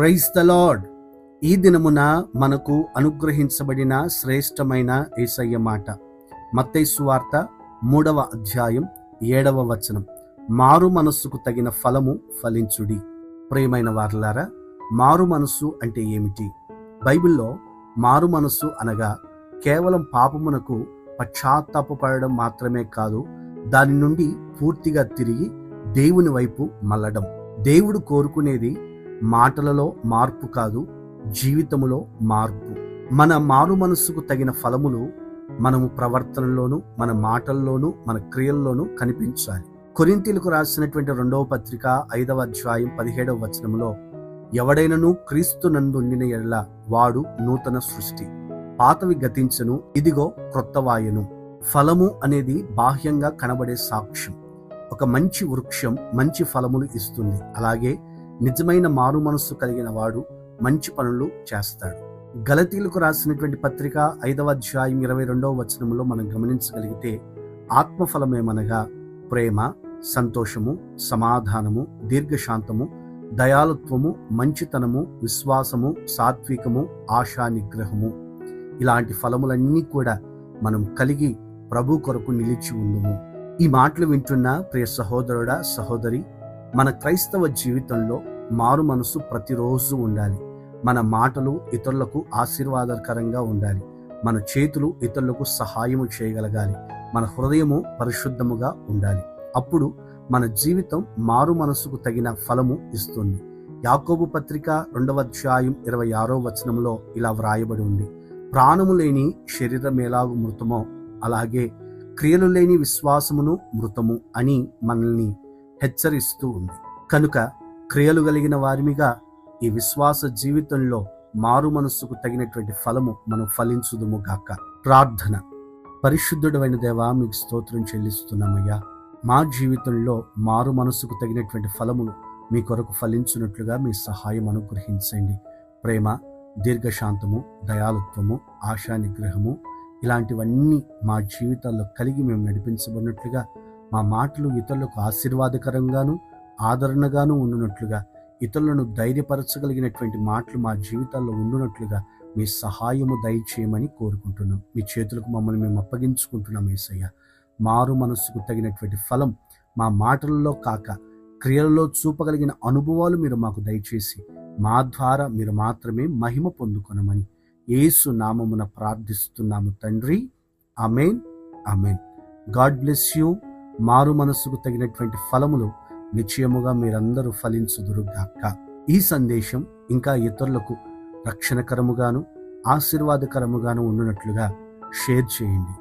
Praise the lord. ఈ దినమున మనకు అనుగ్రహించబడిన శ్రేష్టమైన ఏసయ్య మాట. మత్తైసు వార్త మూడవ అధ్యాయం ఏడవ వచనం. మారు మనస్సుకు తగిన ఫలము ఫలించుడి. ప్రియమైన వారలారా మారు మనస్సు అంటే ఏమిటి? బైబిల్లో మారు మనస్సు అనగా కేవలం పాపమునకు పశ్చాత్తాపడడం మాత్రమే కాదు దాని నుండి పూర్తిగా తిరిగి దేవుని వైపు మళ్ళడం. దేవుడు కోరుకునేది మాటలలో మార్పు కాదు జీవితములో మార్పు. మన మారు మనస్సుకు తగిన ఫలములు మనము ప్రవర్తనలోను మన మాటల్లోనూ మన క్రియల్లోనూ కనిపించాలి. కొరింతీలకు రాసినటువంటి రెండవ పత్రిక ఐదవ అధ్యాయం పదిహేడవ వచనంలో ఎవడైనను క్రీస్తు నందుండిన ఎడల వాడు నూతన సృష్టి. పాతవి గతించను ఇదిగో క్రొత్తవాయను ఫలము అనేది బాహ్యంగా కనబడే సాక్ష్యం. ఒక మంచి వృక్షం మంచి ఫలములు ఇస్తుంది. అలాగే నిజమైన మారు మనస్సు కలిగిన వాడు మంచి పనులు చేస్తాడు. గలతీలకు రాసినటువంటి పత్రిక ఐదవ అధ్యాయం ఇరవై రెండవ వచనంలో మనం గమనించగలిగితే ఆత్మఫలమేమనగా ప్రేమ సంతోషము సమాధానము దీర్ఘశాంతము దయాలుత్వము మంచితనము విశ్వాసము సాత్వికము ఆశా నిగ్రహము ఇలాంటి ఫలములన్నీ కూడా మనం కలిగి ప్రభు కొరకు నిలిచి ఉండుము. ఈ మాటలు వింటున్న ప్రియ సహోదరుడా సహోదరి మన క్రైస్తవ జీవితంలో మారు మనసు ప్రతిరోజు ఉండాలి. మన మాటలు ఇతరులకు ఆశీర్వాదకరంగా ఉండాలి. మన చేతులు ఇతరులకు సహాయము చేయగలగాలి. మన హృదయము పరిశుద్ధముగా ఉండాలి. అప్పుడు మన జీవితం మారు మనసుకు తగిన ఫలము ఇస్తుంది. యాకోబు పత్రిక రెండవ అధ్యాయం ఇరవై ఆరో వచనంలో ఇలా వ్రాయబడి ఉంది. ప్రాణము లేని శరీరం ఎలాగు మృతమో అలాగే క్రియలు లేని విశ్వాసమును మృతము అని మనల్ని హెచ్చరిస్తూ ఉంది. కనుక క్రియలు కలిగిన వారిమిగా ఈ విశ్వాస జీవితంలో మారు మనస్సుకు తగినటువంటి ఫలము మనం ఫలించుదుము గాక. ప్రార్థన. పరిశుద్ధుడైన దేవా మీకు స్తోత్రం చెల్లిస్తున్నామయ్యా. మా జీవితంలో మారు మనస్సుకు తగినటువంటి ఫలములు మీ కొరకు ఫలించున్నట్లుగా మీ సహాయం అనుగ్రహించండి. ప్రేమ దీర్ఘశాంతము దయాలుత్వము ఆశా నిగ్రహము ఇలాంటివన్నీ మా జీవితాల్లో కలిగి మేము నడిపించబడినట్లుగా మా మాటలు ఇతరులకు ఆశీర్వాదకరంగాను ఆదరణగాను ఉండునట్లుగా ఇతరులను ధైర్యపరచగలిగినటువంటి మాటలు మా జీవితాల్లో ఉండునట్లుగా మీ సహాయము దయచేయమని కోరుకుంటున్నాం. మీ చేతులకు మమ్మల్ని మేము అప్పగించుకుంటున్నాం ఏసయ్య. మారు మనస్సుకు తగినటువంటి ఫలం మా మాటలలో కాక క్రియలలో చూపగలిగిన అనుభవాలు మీరు మాకు దయచేసి మా ద్వారా మీరు మాత్రమే మహిమ పొందుకొనమని ఏసు నామమున ప్రార్థిస్తున్నాము తండ్రి. Amen amen God bless you. మారు మనస్సుకు తగినటువంటి ఫలములు నిశ్చయముగా మీరందరూ ఫలించుదురుగాక ఈ సందేశం ఇంకా ఇతరులకు రక్షణకరముగాను ఆశీర్వాదకరముగాను ఉన్నట్లుగా షేర్ చేయండి.